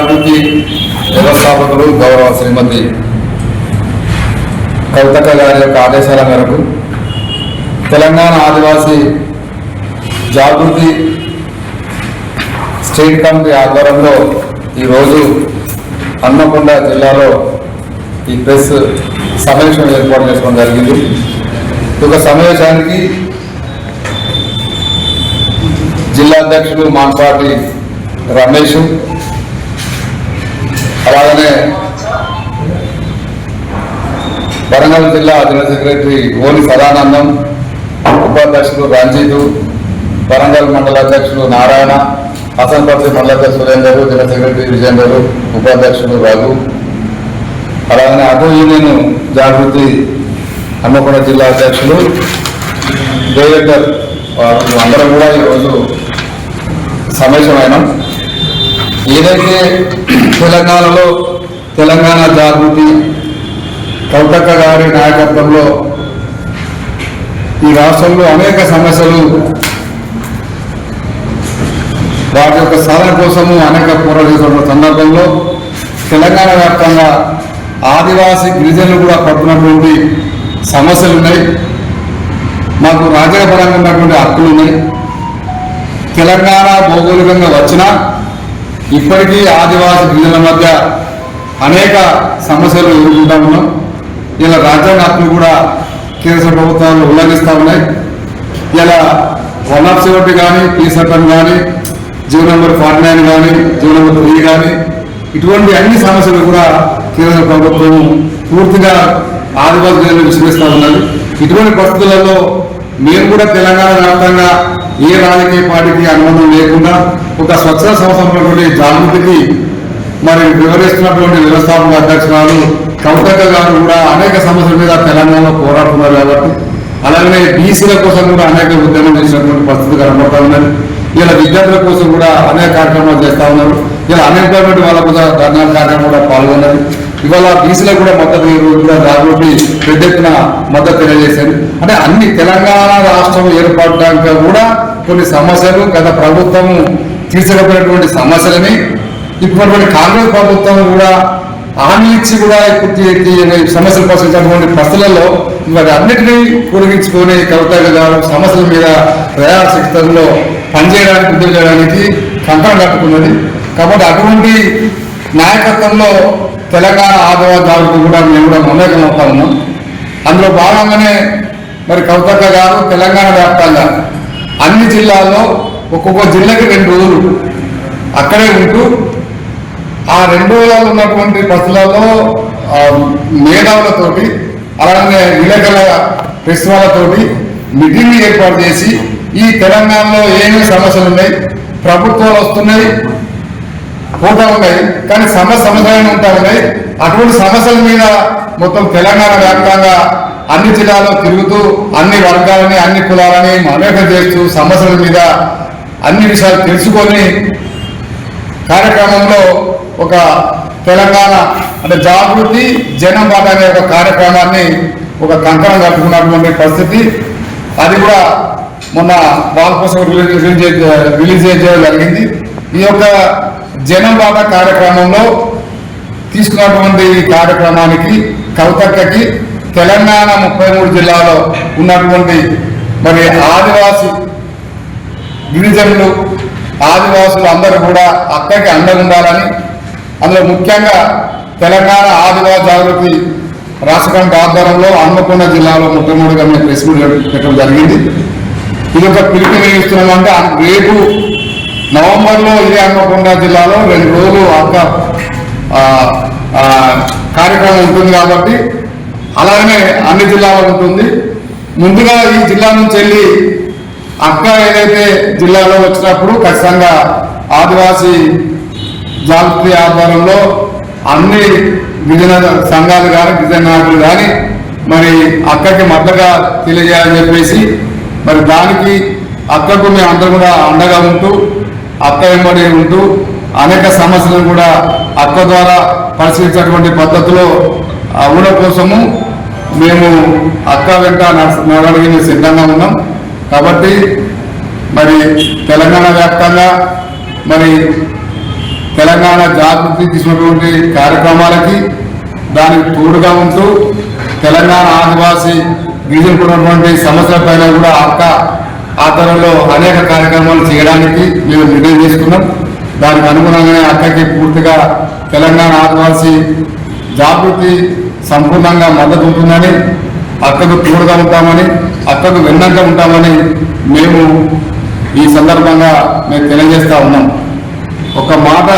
అభివృద్ధి వ్యవస్థాపకులు గౌరవ శ్రీమతి కవితక గారి యొక్క ఆదేశాల మేరకు తెలంగాణ ఆదివాసీ జాగృతి స్టేట్ కమిటీ ఆధ్వర్యంలో ఈరోజు హన్మకొండ జిల్లాలో ఈ ప్రెస్ సమావేశం ఏర్పాటు చేసుకోవడం జరిగింది. ఒక సమావేశానికి జిల్లా అధ్యక్షుడు మాన్పాటి రమేష్ అలాగనే వరంగల్ జిల్లా జనరల్ సెక్రటరీ ఓని సదానందం ఉపాధ్యక్షుడు రంజిత్ వరంగల్ మండల అధ్యక్షుడు నారాయణ హసన్పర్తి మండల అధ్యక్షుడు సురేందర్ జనరల్ సెక్రటరీ విజేందర్ ఉపాధ్యక్షుడు రఘు. అలాగనే అటో యూనియన్ జాగృతి హన్మకొండ జిల్లా అధ్యక్షులు డైరెక్టర్ అందరం కూడా ఈరోజు సమావేశమైనాం. ఏదైతే తెలంగాణలో తెలంగాణ జాగృతి కౌతక్క గారి నాయకత్వంలో ఈ రాష్ట్రంలో అనేక సమస్యలు వాటి యొక్క సాధన కోసము అనేక పోరాటం సందర్భంలో తెలంగాణ వ్యాప్తంగా ఆదివాసీ గిరిజనులు కూడా పడుతున్నటువంటి సమస్యలు ఉన్నాయి. మాకు రాజ్యాంగపరంగా ఉన్నటువంటి హక్కులు ఉన్నాయి. తెలంగాణ భౌగోళికంగా వచ్చినా ఇప్పటికీ ఆదివాసీ గిరిజనుల మధ్య అనేక సమస్యలు ఎదుర్కొంటా ఉన్నాం. ఇలా రాజ్యాంగ హక్కులు కూడా కేంద్ర ప్రభుత్వాలు ఉల్లంఘిస్తూ ఉన్నాయి. ఇలా వన్ ఆఫ్ సెవెంటీ కానీ పీ చట్టం కానీ జీవో నెంబర్ ఫార్టీ నైన్ కానీ జీవో నెంబర్ త్రీ కానీ ఇటువంటి అన్ని సమస్యలు కూడా కేంద్ర ప్రభుత్వం పూర్తిగా ఆదివాసీ గిరిజనులు విశ్లేస్తూ ఉన్నది. ఇటువంటి పరిస్థితులలో మేము కూడా తెలంగాణ వ్యాప్తంగా ఏ రాజకీయ పార్టీకి అనుబంధం లేకుండా ఒక స్వచ్ఛ సంస్థ జాగృతికి మరి వివరిస్తున్నటువంటి వ్యవస్థాపక అధ్యక్షురాలు కవితక్క గారు కూడా అనేక సమస్యల మీద తెలంగాణలో పోరాడుతున్నారు కాబట్టి అలాగే బీసీల కోసం కూడా అనేక ఉద్యమం చేసినటువంటి పరిస్థితి కనబడతా ఉన్నది. ఇలా విద్యార్థుల కోసం కూడా అనేక కార్యక్రమాలు చేస్తా ఉన్నారు. ఇలా అన్ఎంప్లాయ్మెంట్ వాళ్ళ కూడా ధర్నా కార్యక్రమం కూడా పాల్గొన్నది. ఇవాళ బీసీలకు కూడా మద్దతు ఈ రోజు కూడా జాగృతి పెద్ద ఎత్తున మద్దతు తెలియజేశారు. అంటే అన్ని తెలంగాణ రాష్ట్రం ఏర్పడడానికి కూడా కొన్ని సమస్యలు గత ప్రభుత్వము తీర్చకపోయినటువంటి సమస్యలని ఇప్పుడున్నటువంటి కాంగ్రెస్ ప్రభుత్వం కూడా హామీ ఇచ్చి కూడా ఇప్పుడు తీ- సమస్యలు పరిశీలించినటువంటి పరిస్థితులలో మరి అన్నిటినీ పొడిగించుకొని కవిత గారు సమస్యల మీద ప్రయాసక్తంలో పనిచేయడానికి ఉద్యోగం చేయడానికి కంకణం కట్టుకున్నది. కాబట్టి అటువంటి నాయకత్వంలో తెలంగాణ ఆదవ కూడా మేము కూడా మమేకం అవుతా ఉన్నాం. అందులో భాగంగానే మరి కవితక్క గారు తెలంగాణ వ్యాప్తంగా అన్ని జిల్లాల్లో ఒక్కొక్క జిల్లాకి రెండు రోజులు. అక్కడే ఉంటూ ఆ రెండు రోజులలో ఉన్నటువంటి బస్సులలో మేధావులతోటి అలాగే విలేకరుల ప్రెస్ వాళ్ళతోటి మీటింగ్ ఏర్పాటు చేసి ఈ తెలంగాణలో ఏమేమి సమస్యలు ఉన్నాయి ప్రభుత్వాలు వస్తున్నాయి పోతా ఉన్నాయి కానీ సమస్య సమస్యలు ఉంటా ఉన్నాయి. అటువంటి సమస్యల మీద మొత్తం తెలంగాణ వ్యాప్తంగా అన్ని జిల్లాలో తిరుగుతూ అన్ని వర్గాలని అన్ని కులాలని మమేకం చేస్తూ సమస్యల మీద అన్ని విషయాలు తెలుసుకొని కార్యక్రమంలో ఒక తెలంగాణ అంటే జాగృతి జనబాట అనే ఒక కార్యక్రమాన్ని ఒక కంకణం కట్టుకున్నటువంటి పరిస్థితి. అది కూడా మొన్న వాళ్ళ కోసం రిలీజ్ రిలీజ్ చేయడం జరిగింది. ఈ యొక్క జనబాట కార్యక్రమంలో తీసుకున్నటువంటి ఈ కార్యక్రమానికి కవితక్కకి తెలంగాణ ముప్పై మూడు జిల్లాలో ఉన్నటువంటి మరి ఆదివాసీ గిరిజనులు ఆదివాసులు అందరూ కూడా అక్కడికి అండగా ఉండాలని అందులో ముఖ్యంగా తెలంగాణ ఆదివాస జాగృతి రాష్ట్ర కమిటీ ఆధ్వర్యంలో హన్మకొండ జిల్లాలో మొట్టమొదటిగా మేము ప్రెస్ మీట్ పెట్టడం జరిగింది. ఇది ఒక పిలుపు వేయిస్తున్నామంటే రేపు నవంబర్లో ఇదే హన్మకొండ జిల్లాలో రెండు రోజులు అక్క కార్యక్రమం ఉంటుంది కాబట్టి అలాగనే అన్ని జిల్లాలో ఉంటుంది. ముందుగా ఈ జిల్లా నుంచి వెళ్ళి అక్క ఏదైతే జిల్లాలో వచ్చినప్పుడు ఖచ్చితంగా ఆదివాసీ జాతీయ ఆధ్వర్యంలో అన్ని గిరిజన సంఘాలు కానీ గిరిజన నాయకులు కానీ మరి అక్కకి మద్దతుగా తెలియజేయాలని చెప్పేసి మరి దానికి అక్కకు మేము అందరం కూడా అండగా ఉంటూ అక్క వెంబడి ఉంటూ అనేక సమస్యలను కూడా అక్క ద్వారా పరిశీలించేటువంటి పద్ధతిలో అవున కోసము మేము అక్క వెంట నడచ- నడవడానికి సిద్ధంగా ఉన్నాం. కాబట్టి మరి తెలంగాణ వ్యాప్తంగా మరి తెలంగాణ జాగృతి తీసుకున్నటువంటి కార్యక్రమాలకి దానికి తోడుగా ఉంటూ తెలంగాణ ఆదివాసీ గిరిజనులకు ఉన్నటువంటి సమస్యల పైన కూడా అక్క ఆధ్వర్యంలో అనేక కార్యక్రమాలు చేయడానికి మేము నిర్ణయం చేసుకున్నాం దానికి అనుగుణంగానే అక్కకి పూర్తిగా తెలంగాణ ఆదివాసీ జాగృతి సంపూర్ణంగా మద్దతు ఉంటుందని అక్కకు తోడుగా ఉంటామని అక్కకు వెన్నంగా ఉంటామని మేము ఈ సందర్భంగా మేము తెలియజేస్తా ఉన్నాం. ఒక మాట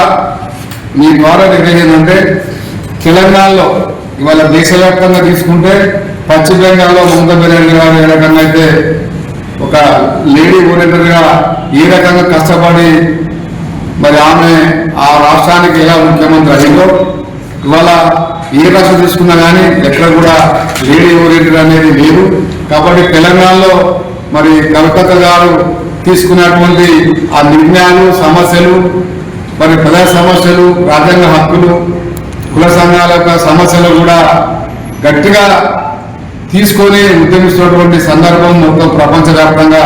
మీ ద్వారా తెలియజేందంటే తెలంగాణలో ఇవాళ దేశవ్యాప్తంగా తీసుకుంటే పశ్చిమ బెంగాల్లో మమతా బెనర్జీ గారు ఏ రకంగా అయితే ఒక లేడీ ఓరియంటర్గా ఏ రకంగా కష్టపడి మరి ఆమె ఆ రాష్ట్రానికి ఎలా ముఖ్యమంత్రి అయిందో ఇవాళ ఏ రాష్ట్రం తీసుకున్నా కానీ ఎక్కడ కూడా లేడీ ఓరియంటెడ్ అనేది లేదు. కాబట్టి తెలంగాణలో మరి కలకత్తా గారు తీసుకున్నటువంటి ఆ నిర్ణయాలు సమస్యలు మరి ప్రజా సమస్యలు రాజ్యాంగ హక్కులు కుల సంఘాల యొక్క సమస్యలు కూడా గట్టిగా తీసుకొని ఉద్యమిస్తున్నటువంటి సందర్భం మొత్తం ప్రపంచవ్యాప్తంగా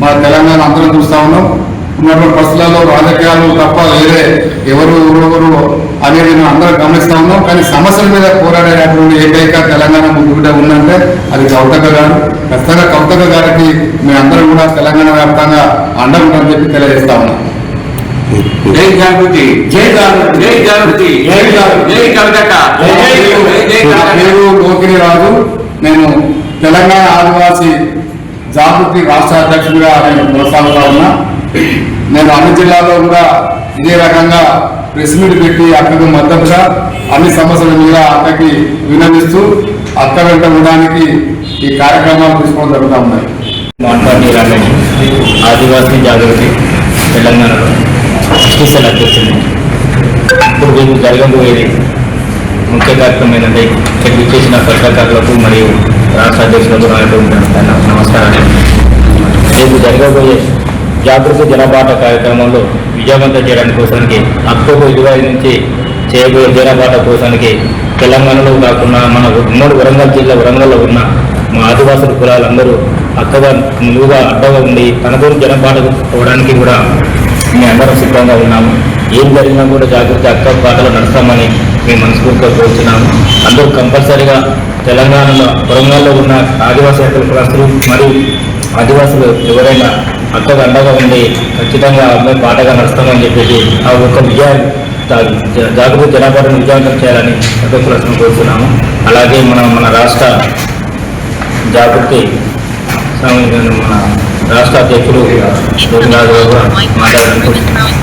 మన తెలంగాణ అందరం చూస్తా ఉన్నాం. ఉన్నటువంటి పరిస్థితులలో రాజకీయాలు తప్ప వేరే ఎవరు ఎవరెవరు అనేది మనం అందరం గమనిస్తా ఉన్నాం. కానీ సమస్యల మీద పోరాడేటటువంటి ఏకైక తెలంగాణ ముందుకుంటే ఉందంటే అది కౌతక గారు. ఖచ్చితంగా కౌతక గారికి మేమందరం కూడా తెలంగాణ వ్యాప్తంగా అండగా ఉంటామని చెప్పి తెలియజేస్తా ఉన్నాం. జై జాగృతి జై జాగృతి జై జాగృతి జై జై కలకట్ట పేరు లోకిని రాజు. నేను తెలంగాణ ఆదివాసీ జాగృతి రాష్ట్ర అధ్యక్షుడిగా నేను కొనసాగుతా ఉన్నా. నేను అన్ని జిల్లాల్లో కూడా ఇదే రకంగా ప్రెస్ మీట్ పెట్టి అక్కకు మద్దతుగా అన్ని సమస్యల మీద అక్కకి వినమిస్తూ అక్క వెంట ఉండడానికి ఈ కార్యక్రమాలు తీసుకోవడం జరుగుతూ ఉన్నాయి. మాట్లాడి రమేష్ ఆదివాసీ జాగృతి తెలంగాణలో స్పెషల్ అధ్యక్షుడు ఇప్పుడు మేము జరగబోయేది ముఖ్య కార్యక్రమం ఏంటంటే ఇక్కడ చేసిన పత్రికారులకు మరియు రాష్ట్ర అధ్యక్షులకు నాయకులకు నమస్కారాలు. రేపు జరగబోయే జాగృతి జనపాట కార్యక్రమంలో విజయవంతం చేయడానికి కోసానికి అక్టోబర్ ఇరవై నుంచి చేయబోయే జనబాట కోసానికి తెలంగాణలో కాకుండా మన ఉమ్మడి వరంగల్ జిల్లా వరంగల్లో ఉన్న మా ఆదివాసుల కులాలందరూ అక్కగా నిలువుగా అడ్డగా ఉండి తనతో జనబాటకు పోవడానికి కూడా మేము అందరం సిద్ధంగా ఉన్నాము. ఏం జరిగినా కూడా జాగ్రత్త అక్క పాటలు నడుస్తామని మేము మనస్ఫూర్తిగా కోరుతున్నాము అందరూ కంపల్సరీగా తెలంగాణలో వరంగల్లో ఉన్న ఆదివాసీ హక్కుల కులస్తులు మరియు ఆదివాసులు ఎవరైనా అక్కగా అండగా ఉండి ఖచ్చితంగా అమ్మాయి బాటగా నడుస్తామని చెప్పేసి ఆ ఒక్క విజయాన్ని జాగృతి జనాభాను విజయవంతం చేయాలని అధ్యక్షులను కోరుతున్నాము. అలాగే మన మన రాష్ట్ర జాగృతి మన రాష్ట్ర అధ్యక్షుడు గోవిందరాజు గారు మాట్లాడాలనుకుంటున్నాను